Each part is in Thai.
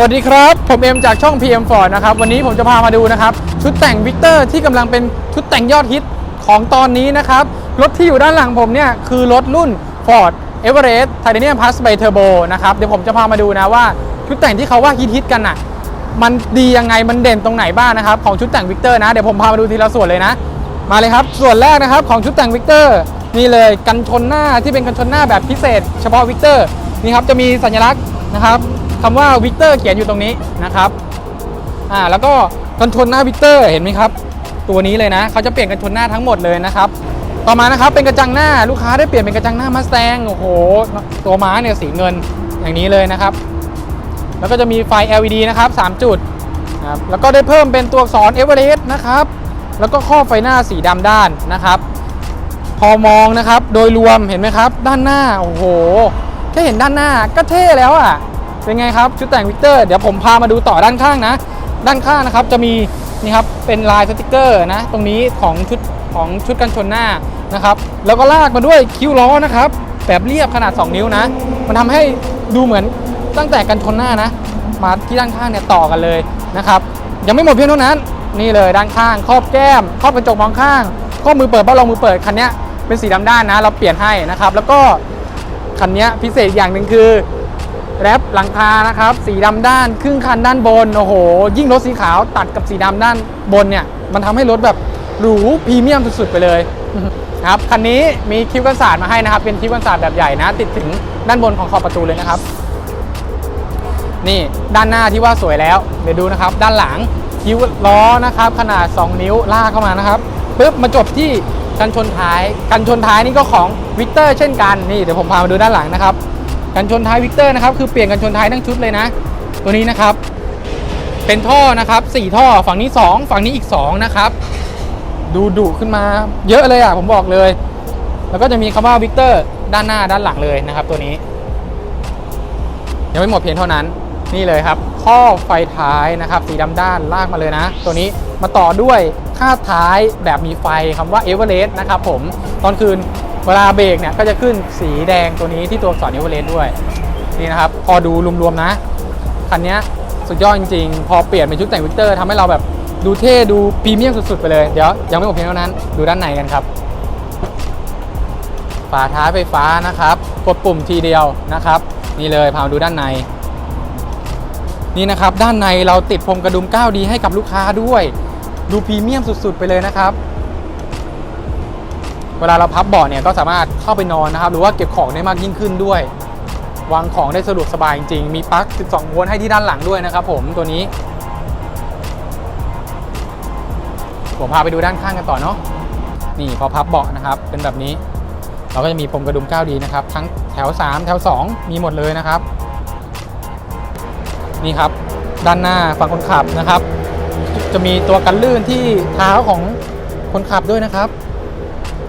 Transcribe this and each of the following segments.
สวัสดีครับ ผมเอ็มจากช่อง PM Ford นะครับ วันนี้ผมจะพามาดูนะครับ ชุดแต่งวิกเตอร์ที่กำลังเป็นชุดแต่งยอดฮิตของตอนนี้นะครับ รถที่อยู่ด้านหลังผมเนี่ย คือรถรุ่น Ford Everest Titanium Plus by Turbo นะครับ เดี๋ยวผมจะพามาดูนะว่า ชุดแต่งที่เขาว่าฮิตๆกันน่ะ มันดียังไงมันเด่นตรงไหนบ้างนะครับ ของชุดแต่งวิกเตอร์นะ เดี๋ยวผมพามาดูทีละส่วนเลยนะ มาเลยครับ ส่วนแรกนะครับของชุดแต่งวิกเตอร์นี่เลยกันชนหน้าที่เป็นกันชนหน้าแบบพิเศษ เฉพาะวิกเตอร์นี่ครับจะมีสัญลักษณ์นะครับ คำว่าวิกเตอร์เขียนอยู่ตรงนี้นะครับอ่าแล้วก็กันชนหน้าวิกเตอร์เห็นไหมครับ ตัวนี้เลยนะเขาจะเปลี่ยนกันชนหน้าทั้งหมดเลยนะครับต่อมานะครับเป็นกระจังหน้าลูกค้าได้เปลี่ยนเป็นกระจังหน้ามาสแตงโอ้โหตัวม้าเนี่ยสีเงินอย่างนี้เลยนะครับ แล้วก็จะมีไฟ LED นะครับ 3 จุดครับแล้วก็ได้เพิ่มเป็นตัวอักษร Everest นะครับ แล้วก็ครอบไฟหน้าสีดำด้านนะครับ พอมองนะครับโดยรวมเห็นไหมครับ ด้านหน้าโอ้โหแค่เห็นด้านหน้าก็เท่แล้วอะ เป็นไงครับชุดแต่งวิกเตอร์เดี๋ยวผมพามาดูต่อด้านข้างนะ ด้านข้างนะครับจะมีนี่ครับเป็นลายสติกเกอร์นะ ตรงนี้ของชุดของชุดกันชนหน้านะครับ แล้วก็ลากมาด้วยคิ้วล้อนะครับ แบบเรียบขนาด 2 นิ้วนะ มันทำให้ดูเหมือนตั้งแต่กันชนหน้านะ มาที่ด้านข้างเนี่ยต่อกันเลยนะครับยังไม่หมดเพียงเท่านั้น นี่เลยด้านข้าง ครอบแก้ม ครอบกระจกมองข้าง ข้อมือเปิดเบ้าลองมือเปิดคันนี้เป็นสีดำด้านนะ เราเปลี่ยนให้นะครับ แล้วก็คันนี้พิเศษอย่างหนึ่งคือ แรปหลังคานะครับ สีดำด้าน ครึ่งคันด้านบน โอ้โห ยิ่งรถสีขาวตัดกับสีดำด้านบนเนี่ย มันทำให้รถแบบหรูพรีเมียมสุดๆไปเลยครับคันนี้มีคิ้วกันศาสตร์มาให้นะครับ เป็นคิ้วกันศาสตร์แบบใหญ่นะ ติดถึงด้านบนของขอบประตูเลยนะครับ นี่ด้านหน้าที่ว่าสวยแล้ว เดี๋ยวดูนะครับ ด้านหลังคิ้วล้อนะครับ ขนาด 2 นิ้วลากเข้ามานะครับปึ๊บมาจบที่กันชนท้าย กันชนท้ายนี่ก็ของวิกเตอร์เช่นกันนี่เดี๋ยวผมพามาดูด้านหลังนะครับ กันชนท้ายวิกเตอร์นะครับคือเปลี่ยนกันชนท้ายทั้งชุดเลยนะ ตัวนี้นะครับ เป็นท่อนะครับ 4 ท่อฝั่งนี้ 2 ฝั่งนี้อีก 2 นะครับ ดูดุขึ้นมาเยอะเลยอะผมบอกเลย แล้วก็จะมีคำว่าวิกเตอร์ด้านหน้าด้านหลังเลยนะครับ ตัวนี้ ยังไม่หมดเพียงเท่านั้นนี่เลยครับข้อไฟท้ายนะครับ สีดำด้านลากมาเลยนะ ตัวนี้มาต่อด้วยค่าท้ายแบบมีไฟคำว่าเอเวอเรสต์นะครับผมตอนคืน เวลาเบรกเนี่ยก็จะขึ้นสีแดงตัวนี้ที่ตัวอักษรเอเวอเรสต์ด้วยนี่นะครับ พอดูรวมๆนะคันนี้สุดยอดจริงๆ พอเปลี่ยนเป็นชุดแต่งวิกเตอร์ทำให้เราแบบดูเท่ดูพรีเมียมสุดๆ ไปเลย เดี๋ยวยังไม่หมดเพียงเท่านั้นดูด้านในกันครับ ฝาท้ายไฟฟ้านะครับ กดปุ่มทีเดียวนะครับ นี่เลยพามาดูด้านใน นี่นะครับ ด้านในเราติดพรมกระดุม 9D ให้กับลูกค้าด้วย ดูพรีเมียมสุดๆ ไปเลยนะครับ เวลาเราพับเบาะเนี่ยก็สามารถเข้าไปนอนนะครับ หรือว่าเก็บของได้มากยิ่งขึ้นด้วย วางของได้สะดวกสบายจริงๆมีปลั๊ก 12 โวลต์ให้ที่ด้านหลังด้วยนะครับผมตัวนี้ ผมพาไปดูด้านข้างกันต่อเนาะ นี่พอพับเบาะนะครับ เป็นแบบนี้ เราก็จะมีพรมกระดุม 9D นะครับ ทั้งแถว 3 แถว 2 มีหมดเลยนะครับ นี่ครับ ด้านหน้าฝั่งคนขับนะครับ จะมีตัวกันลื่นที่เท้าของคนขับด้วยนะครับ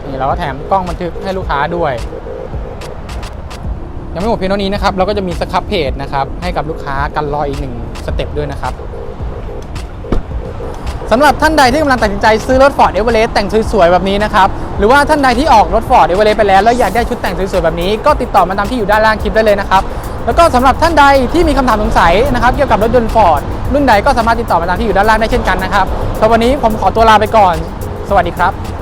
นี่เราก็แถมกล้องบันทึกให้ลูกค้าด้วย ยังไม่หมดเพียงเท่านี้นะครับ เราก็จะมีสครับเพจนะครับ ให้กับลูกค้ากันรอยอีกหนึ่งสเต็ปด้วยนะครับสำหรับท่านใดที่กำลังตัดสินใจซื้อรถ Ford Everest แต่งสวยๆ แบบนี้นะครับ หรือว่าท่านใดที่ออกรถ Ford Everest ไปแล้ว แล้วอยากได้ชุดแต่งสวยๆ แบบนี้ ก็ติดต่อมาตามที่อยู่ด้านล่างคลิปได้เลยนะครับ แล้วก็สำหรับท่านใดที่มีคำถามสงสัยนะครับ เกี่ยวกับรถยนต์ Ford รุ่นใดก็สามารถติดต่อมาตามที่อยู่ด้านล่างได้เช่นกันนะครับสำหรับวันนี้ผมขอตัวลาไปก่อน สวัสดีครับ